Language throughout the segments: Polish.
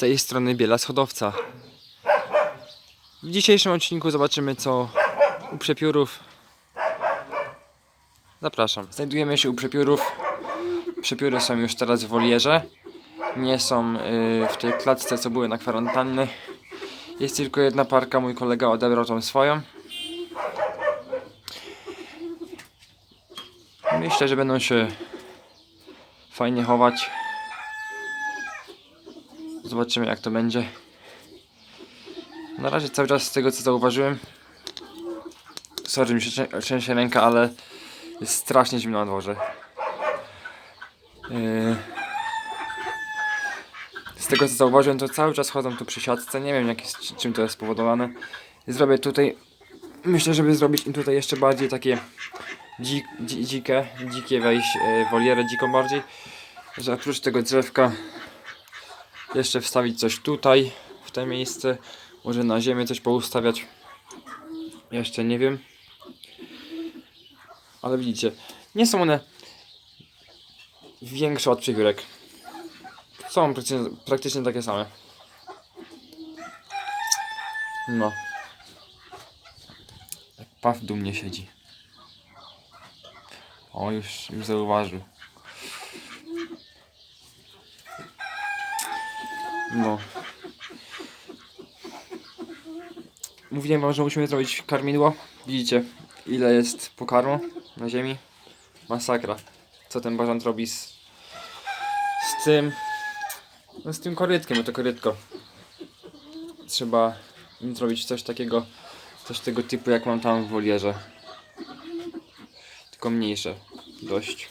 tej strony Biela Schodowca. W dzisiejszym odcinku zobaczymy co u przepiórów. Zapraszam. Znajdujemy się u przepiórów. Przepióry są już teraz w wolierze. Nie są y, w tej klatce co były na kwarantanny. Jest tylko jedna parka, mój kolega odebrał tą swoją. Myślę, że będą się fajnie chować. Zobaczymy jak to będzie. Na razie cały czas z tego co zauważyłem. Sorry, mi się trzę- trzęsie ręka, ale jest strasznie zimno na dworze. Yy. Z tego co zauważyłem, to cały czas chodzą tu przy siatce. Nie wiem jak jest, czy- czym to jest spowodowane. Zrobię tutaj. Myślę, żeby zrobić im tutaj jeszcze bardziej takie dzik, dzi, dzikie, dzikie wejść, yy, wolierę dziką bardziej. Że oprócz tego drzewka jeszcze wstawić coś tutaj, w to miejsce. Może na ziemię coś poustawiać. Jeszcze nie wiem. Ale widzicie, nie są one większe od przebiórek. Są praktycznie, praktycznie takie same. No. Paw dumnie siedzi. O, już, już zauważył. No. Mówiłem wam, że musimy zrobić karmidło. Widzicie, ile jest pokarmu na ziemi. Masakra. Co ten bażant robi z, z tym... No z tym korytkiem, to korytko. Trzeba im zrobić coś takiego, coś tego typu jak mam tam w wolierze. Tylko mniejsze. Dość.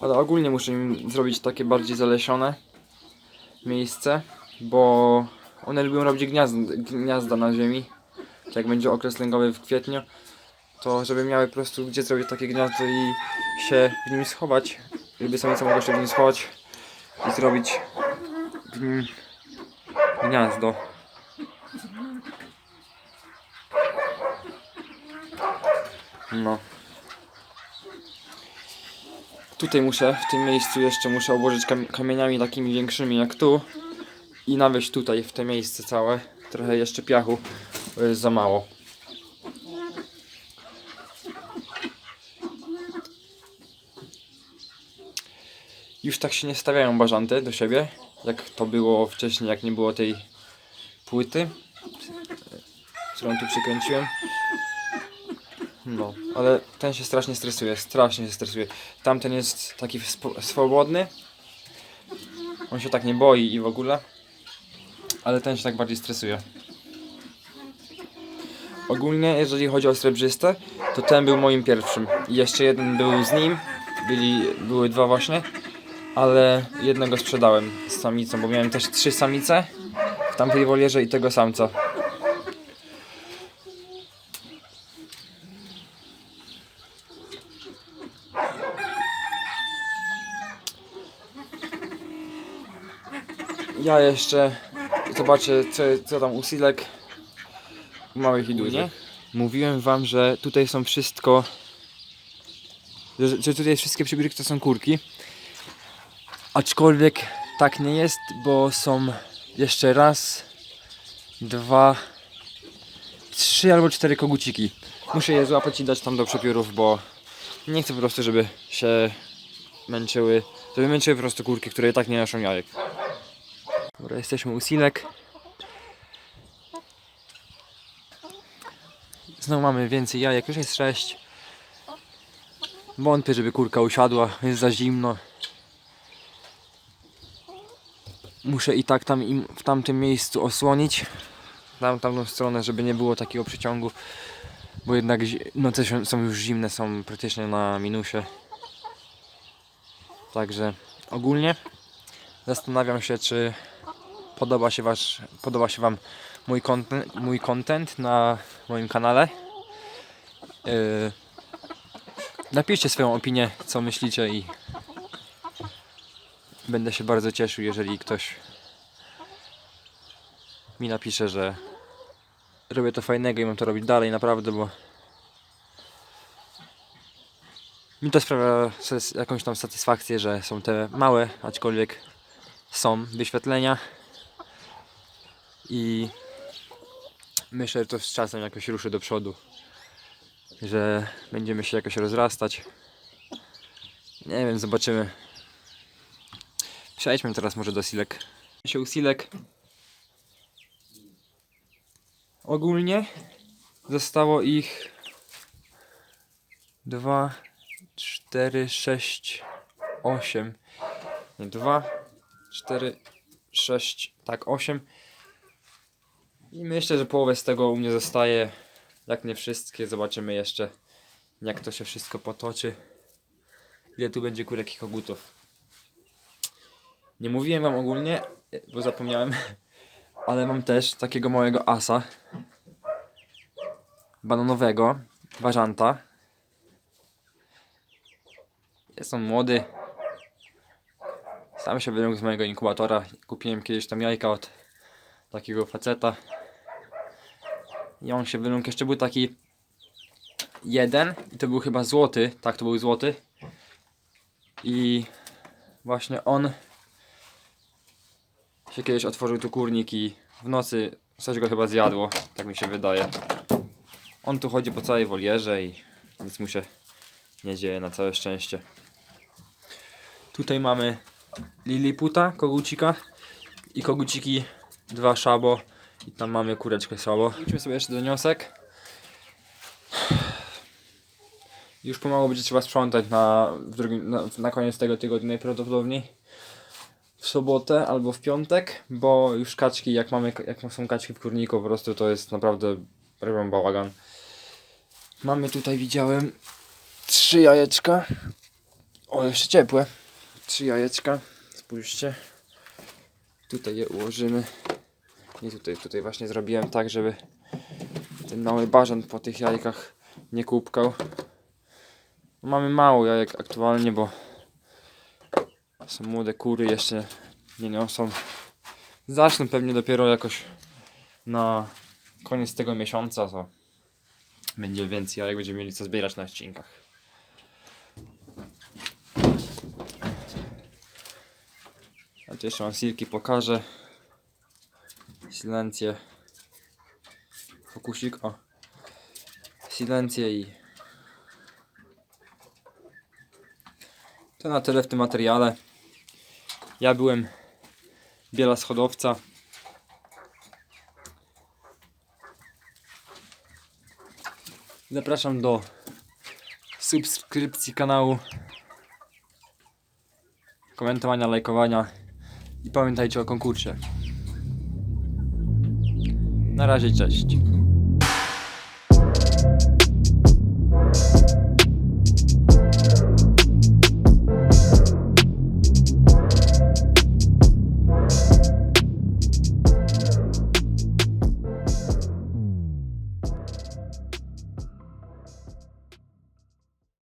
Ale ogólnie muszę im zrobić takie bardziej zalesione miejsce, bo one lubią robić gniazda, gniazda na ziemi. Jak będzie okres lęgowy w kwietniu, to żeby miały po prostu gdzie zrobić takie gniazdo i się w nim schować, żeby samice mogły się w nim schować i zrobić w nim gniazdo. No. Tutaj muszę, w tym miejscu jeszcze muszę obłożyć kam kamieniami takimi większymi jak tu i nawieźć tutaj w te miejsce całe. Trochę jeszcze piachu, bo jest za mało. Już tak się nie stawiają bażanty do siebie, jak to było wcześniej, jak nie było tej płyty, którą tu przykręciłem. No, ale ten się strasznie stresuje, strasznie się stresuje. Tamten jest taki swobodny. On się tak nie boi i w ogóle. Ale ten się tak bardziej stresuje. Ogólnie, jeżeli chodzi o srebrzyste, to ten był moim pierwszym. Jeszcze jeden był z nim. Byli, były dwa właśnie. Ale jednego sprzedałem z samicą, bo miałem też trzy samice w tamtej wolierze i tego samca. Ja jeszcze zobaczę co, co tam u silek małych i dużych. Mówiłem wam, że tutaj są wszystko że, że tutaj wszystkie przybierki to są kurki. Aczkolwiek tak nie jest, bo są jeszcze raz, dwa, trzy albo cztery koguciki. Muszę je złapać i dać tam do przepiórów, bo nie chcę po prostu, żeby się męczyły, żeby męczyły po prostu kurki, które i tak nie noszą jajek. Dobra, jesteśmy u Silek. Znowu mamy więcej jajek, już jest 6. Wątpię, żeby kurka usiadła, jest za zimno. Muszę i tak tam im w tamtym miejscu osłonić. Tam tamtą stronę, żeby nie było takiego przyciągu. Bo jednak noce są już zimne, są praktycznie na minusie. Także ogólnie zastanawiam się, czy podoba się, wasz, podoba się Wam mój content, mój content na moim kanale. Yy, napiszcie swoją opinię, co myślicie i będę się bardzo cieszył, jeżeli ktoś mi napisze, że robię to fajnego i mam to robić dalej, naprawdę, bo Mi to sprawia jakąś tam satysfakcję, że są te małe, aczkolwiek są wyświetlenia. I myślę, że to z czasem jakoś ruszy do przodu. Że będziemy się jakoś rozrastać. Nie wiem, zobaczymy. Przejdźmy teraz może do silek. Się silek. Ogólnie zostało ich 2, 4, 6, 8. Nie, 2, 4, 6, tak, 8. I myślę, że połowę z tego u mnie zostaje. Jak nie wszystkie, zobaczymy jeszcze, jak to się wszystko potoczy. Ile tu będzie kurek i kogutów. Nie mówiłem wam ogólnie, bo zapomniałem, ale mam też takiego małego asa. Bananowego, warzanta. Jest on młody. Sam się wyjął z mojego inkubatora. Kupiłem kiedyś tam jajka od takiego faceta. I on się wyląkł. Jeszcze był taki jeden. I to był chyba złoty. Tak, to był złoty. I właśnie on się kiedyś otworzył tu kurnik i w nocy coś go chyba zjadło. Tak mi się wydaje. On tu chodzi po całej wolierze i nic mu się nie dzieje na całe szczęście. Tutaj mamy Liliputa, kogucika i koguciki dwa szabo i tam mamy kureczkę słabo. Idźmy sobie jeszcze do niosek. Już pomału będzie trzeba sprzątać na, w drugim, na, na koniec tego tygodnia najprawdopodobniej. W sobotę albo w piątek, bo już kaczki, jak mamy, jak są kaczki w kurniku, po prostu to jest naprawdę robią bałagan. Mamy tutaj, widziałem, trzy jajeczka. O, jeszcze ciepłe. Trzy jajeczka. Spójrzcie. Tutaj je ułożymy. I tutaj, tutaj właśnie zrobiłem tak, żeby ten mały bażant po tych jajkach nie kupkał. Mamy mało jajek aktualnie, bo są młode kury, jeszcze nie niosą. Zaczną pewnie dopiero jakoś na koniec tego miesiąca, to będzie więcej jajek, będziemy mieli co zbierać na odcinkach. A jeszcze mam silki, pokażę. Silencję. Fokusik, o. Silencję i... To na tyle w tym materiale. Ja byłem Biela Schodowca. Zapraszam do subskrypcji kanału, komentowania, lajkowania i pamiętajcie o konkursie. Na razie, cześć.